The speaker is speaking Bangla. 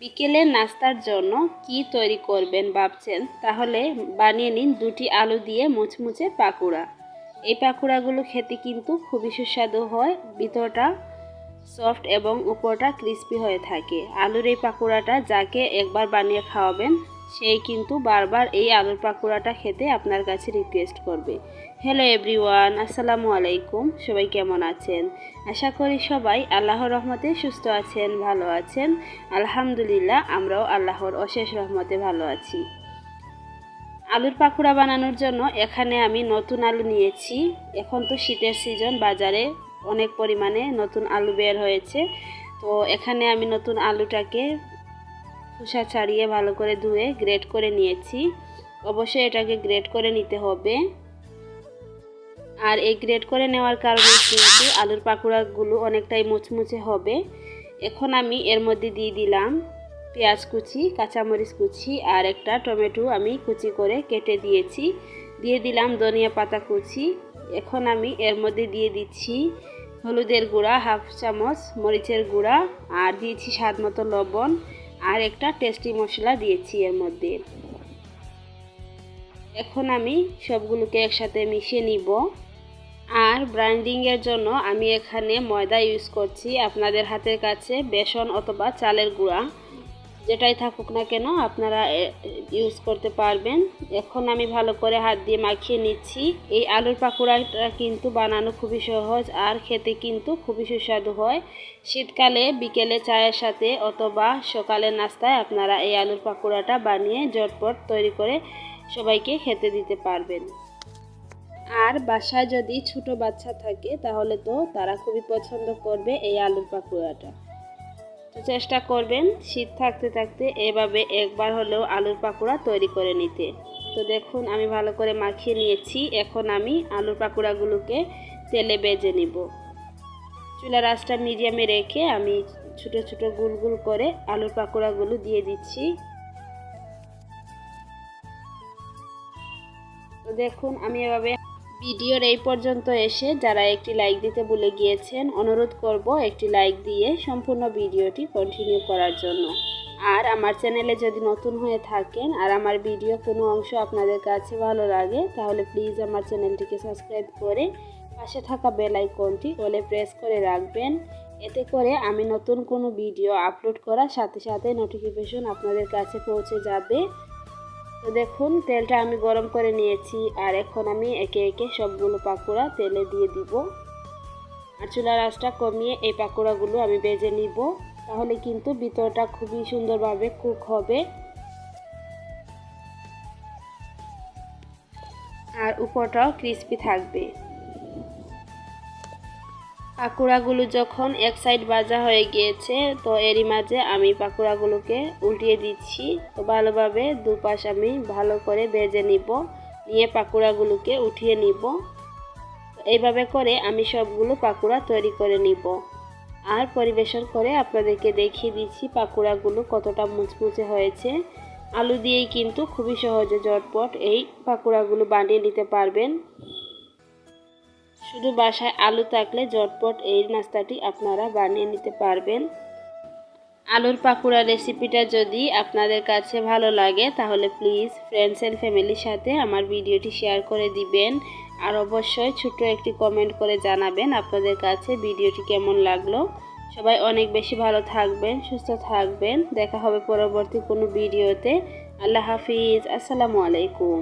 বিকেলের নাস্তার জন্য কি তৈরি করবেন ভাবছেন? তাহলে বানিয়ে নিন দুটি আলু দিয়ে মুচমুচে পাকুড়া। এই পাকুড়াগুলো খেতে কিন্তু খুবই সুস্বাদু হয়, ভিতরটা সফট এবং উপরটা ক্রিস্পি হয়ে থাকে। আলুর এই পাকুড়াটা যাকে একবার বানিয়ে খাওয়াবেন সেই কিন্তু বারবার এই আলুর পাকোড়াটা খেতে আপনার কাছে রিকোয়েস্ট করবে। হ্যালো এভরিওয়ান আসসালামু আলাইকুম, সবাই কেমন আছেন? আশা করি সবাই আল্লাহর রহমতে সুস্থ আছেন, ভালো আছেন। আলহামদুলিল্লাহ, আমরাও আল্লাহর অশেষ রহমতে ভালো আছি। আলুর পাকোড়া বানানোর জন্য এখানে আমি নতুন আলু নিয়েছি। এখন তো শীতের সিজন বাজারে অনেক পরিমাণে নতুন আলু বের হয়েছে। তো এখানে আমি নতুন আলুটাকে খোসা ছাড়িয়ে ভালো করে ধুয়ে গ্রেট করে নিয়েছি। অবশ্যই এটাকে গ্রেট করে নিতে হবে। আর এই গ্রেট করে নেওয়ার কারণে কিন্তু আলুর পাকোড়াগুলো অনেকটাই মুচমুচে হবে। এখন আমি এর মধ্যে দিয়ে দিলাম পেঁয়াজ কুচি, কাঁচামরিচ কুচি আর একটা টমেটো আমি কুচি করে কেটে দিয়েছি। দিয়ে দিলাম ধনিয়া পাতা কুচি। এখন আমি এর মধ্যে দিয়ে দিচ্ছি হলুদের গুঁড়া, হাফ চামচ মরিচের গুঁড়া আর দিয়েছি স্বাদ মতো লবণ। আর একটা টেস্টি মশলা দিয়েছি এর মধ্যে। এখন আমি সবগুলোকে একসাথে মিশিয়ে নিব। আর ব্রাইন্ডিংয়ের জন্য আমি এখানে ময়দা ইউজ করছি। আপনাদের হাতের কাছে বেসন অথবা চালের গুঁড়া। যেটাই থাকুক না কেন আপনারা ইউজ করতে পারবেন। এখন আমি ভালো করে হাত দিয়ে মাখিয়ে নিচ্ছি। এই আলুর পাকোড়াটা কিন্তু বানানো খুবই সহজ আর খেতে কিন্তু খুবই সুস্বাদু হয়। শীতকালে, বিকেলে চায়ের সাথে অথবা সকালের নাস্তায় আপনারা এই আলুর পাকোড়াটা বানিয়ে জটপট তৈরি করে সবাইকে খেতে দিতে পারবেন। আর বাসায় যদি ছোট বাচ্চা থাকে, তাহলে তো তারা খুবই পছন্দ করবে এই আলুর পাকোড়াটা। চেষ্টা করবেন শীত থাকতে থাকতে এভাবে একবার হলেও আলুর পাকোড়া তৈরি করে নিতে। তো দেখুন, আমি ভালো করে মাখিয়ে নিয়েছি। এখন আমি আলুর পাকোড়াগুলোকে তেলে বেজে নিব। চুলার আঁচটা মিডিয়ামে রেখে আমি ছোটো ছোটো গুল গুল করে আলুর পাকোড়াগুলো দিয়ে দিচ্ছি। তো দেখুন, আমি এভাবে ভিডিওর এই পর্যন্ত এসে যারা একটি লাইক দিতে ভুলে গিয়েছেন, অনুরোধ করব একটি লাইক দিয়ে সম্পূর্ণ ভিডিওটি কন্টিনিউ করার জন্য। আর আমার চ্যানেলে যদি নতুন হয়ে থাকেন আর আমার ভিডিও কোনো অংশ আপনাদের কাছে ভালো লাগে, তাহলে প্লিজ আমার চ্যানেলটিকে সাবস্ক্রাইব করে পাশে থাকা বেল আইকনটি ওলে প্রেস করে রাখবেন। এতে করে আমি নতুন কোনো ভিডিও আপলোড করার সাথে সাথে নোটিফিকেশন আপনাদের কাছে পৌঁছে যাবে। তো দেখুন, তেলটা আমি গরম করে নিয়েছি আর এখন আমি একে একে সবগুলো পাকোড়া তেলে দিয়ে দিব। আর চুলার আঁচটা কমিয়ে এই পাকোড়াগুলো আমি বেজে নিব। তাহলে কিন্তু ভিতরটা খুবই সুন্দরভাবে কুক হবে। আর উপরটাও ক্রিস্পি থাকবে। পাকোড়াগুলো যখন এক সাইড ভাজা হয়ে গিয়েছে, তো এরই মাঝে আমি পাকোড়াগুলোকে উল্টিয়ে দিচ্ছি। তো ভালোভাবে দুপাশ আমি ভালো করে ভেজে নিব, নিয়ে পাকোড়াগুলোকে উঠিয়ে নিব। এইভাবে করে আমি সবগুলো পাকোড়া তৈরি করে নিব। আর পরিবেশন করে আপনাদেরকে দেখিয়ে দিচ্ছি পাকোড়াগুলো কতটা মুচমুচে হয়েছে। আলু দিয়েই কিন্তু খুবই সহজে জটপট এই পাকোড়াগুলো বানিয়ে নিতে পারবেন। শুধু বাসায় আলু থাকলে ঝটপট এই নাস্তাটি আপনারা বানিয়ে নিতে পারবেন। আলুর পাকুড়া রেসিপিটা যদি আপনাদের কাছে ভালো লাগে, তাহলে প্লিজ ফ্রেন্ডস অ্যান্ড ফ্যামিলির সাথে আমার ভিডিওটি শেয়ার করে দিবেন। আর অবশ্যই ছোট একটি কমেন্ট করে জানাবেন আপনাদের কাছে ভিডিওটি কেমন লাগল। সবাই অনেক বেশি ভালো থাকবেন, সুস্থ থাকবেন। দেখা হবে পরবর্তী কোনো ভিডিওতে। আল্লাহ হাফিজ। আসসালামু আলাইকুম।